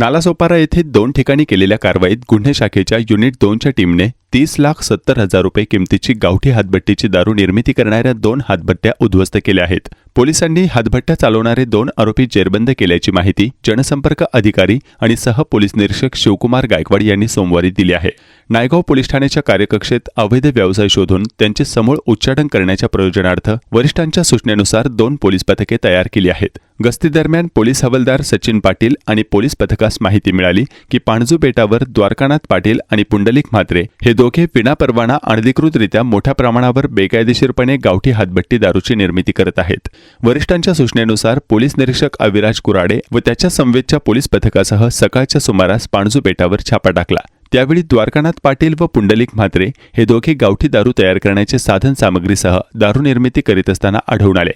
नालासोपारा येथे दोन ठिकाणी केलेल्या कारवाईत गुन्हे शाखेच्या युनिट दोनच्या टीमने तीस लाख सत्तर हजार रुपये किमतीची गावठी हातभट्टीची दारू निर्मिती करणाऱ्या दोन हातभट्ट्या उद्ध्वस्त केल्या आहेत. पोलिसांनी हातभट्ट्या चालवणारे दोन आरोपी जेरबंद केल्याची माहिती जनसंपर्क अधिकारी आणि सह पोलीस निरीक्षक शिवकुमार गायकवाड यांनी सोमवारी दिली आहे. नायगाव पोलीस ठाण्याच्या कार्यकक्षेत अवैध व्यवसाय शोधून त्यांचे समूळ उच्चाटन करण्याच्या प्रयोजनार्थ वरिष्ठांच्या सूचनेनुसार दोन पोलीस पथके तयार केली आहेत. गस्तीदरम्यान पोलीस हवालदार सचिन पाटील आणि पोलीस पथकास माहिती मिळाली की पाणजू बेटावर द्वारकानाथ पाटील आणि पुंडलिक म्हात्रे हे दोघे विनापरवाना अनधिकृतरित्या मोठ्या प्रमाणावर बेकायदेशीरपणे गावठी हातभट्टी दारूची निर्मिती करत आहेत. वरिष्ठांच्या सूचनेनुसार पोलीस निरीक्षक अविराज कुराडे व त्याच्या संवेदच्या पोलीस पथकासह सकाळच्या सुमारास पाणजू बेटावर छापा टाकला. त्यावेळी द्वारकानाथ पाटील व पुंडलिक म्हात्रे हे दोघे गावठी दारू तयार करण्याचे साधन सामग्रीसह दारू निर्मिती करीत असताना आढळून आले.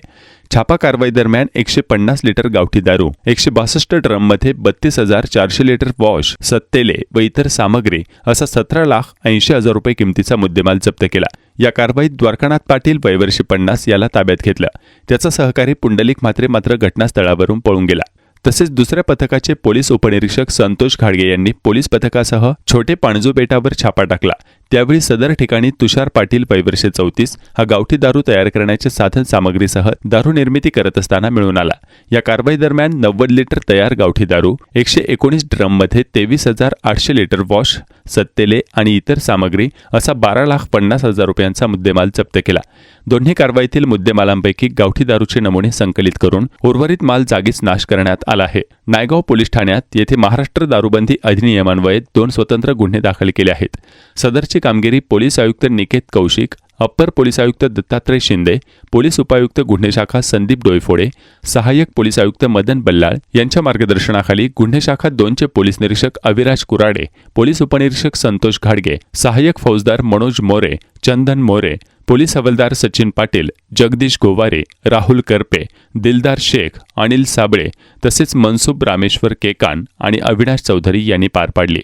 छापा कारवाई दरम्यान एकशे पन्नास लिटर गावठी दारू एकशे बासष्ट ड्रममध्ये बत्तीस हजार चारशे लिटर वॉश सत्तेले व इतर सामग्री असा सतरा लाख ऐंशी हजार रुपये किमतीचा मुद्देमाल जप्त केला. या कारवाईत द्वारकानाथ पाटील वयवर्षी पन्नास याला ताब्यात घेतलं. त्याचा सहकारी पुंडलिक म्हात्रे मात्र घटनास्थळावरून पळून गेला. तसेच दुसऱ्या पथकाचे पोलीस उपनिरीक्षक संतोष खाडगे यांनी पोलीस पथकासह छोटे पाणजू बेटावर छापा टाकला. त्यावेळी सदर ठिकाणी तुषार पाटील पैवर्षे चौतीस हा गावठी दारू तयार करण्याच्या साधन सामग्रीसह दारू निर्मिती करत असताना मिळून आला. या कारवाई दरम्यान नव्वद लिटर तयार गावठी दारू एकशे एकोणीस ड्रममध्ये तेवीस हजार आठशे लिटर वॉश सत्तेले आणि इतर सामग्री असा बारा लाख पन्नास हजार रुपयांचा मुद्देमाल जप्त केला. दोन्ही कारवाईतील मुद्देमालांपैकी गावठी दारूचे नमुने संकलित करून उर्वरित माल जागीच नाश करण्यात आला आहे. नायगाव पोलीस ठाण्यात येथे महाराष्ट्र दारूबंदी अधिनियमान्वये दोन स्वतंत्र गुन्हे दाखल केले आहेत. सदरची कामगिरी पोलीस आयुक्त निकेत कौशिक अप्पर पोलीस आयुक्त दत्तात्रय शिंदे पोलीस उपायुक्त गुन्हे शाखा संदीप डोयफोडे सहाय्यक पोलीस आयुक्त मदन बल्लाळ यांच्या मार्गदर्शनाखाली गुन्हे शाखा दोनचे पोलीस निरीक्षक अविराज कुराडे पोलीस उपनिरीक्षक संतोष घाडगे सहाय्यक फौजदार मनोज मोरे चंदन मोरे पोलीस हवालदार सचिन पाटील जगदीश गोवारे राहुल करपे दिलदार शेख अनिल साबळे तसेच मनसुब रामेश्वर केकान आणि अविनाश चौधरी यांनी पार पाडली.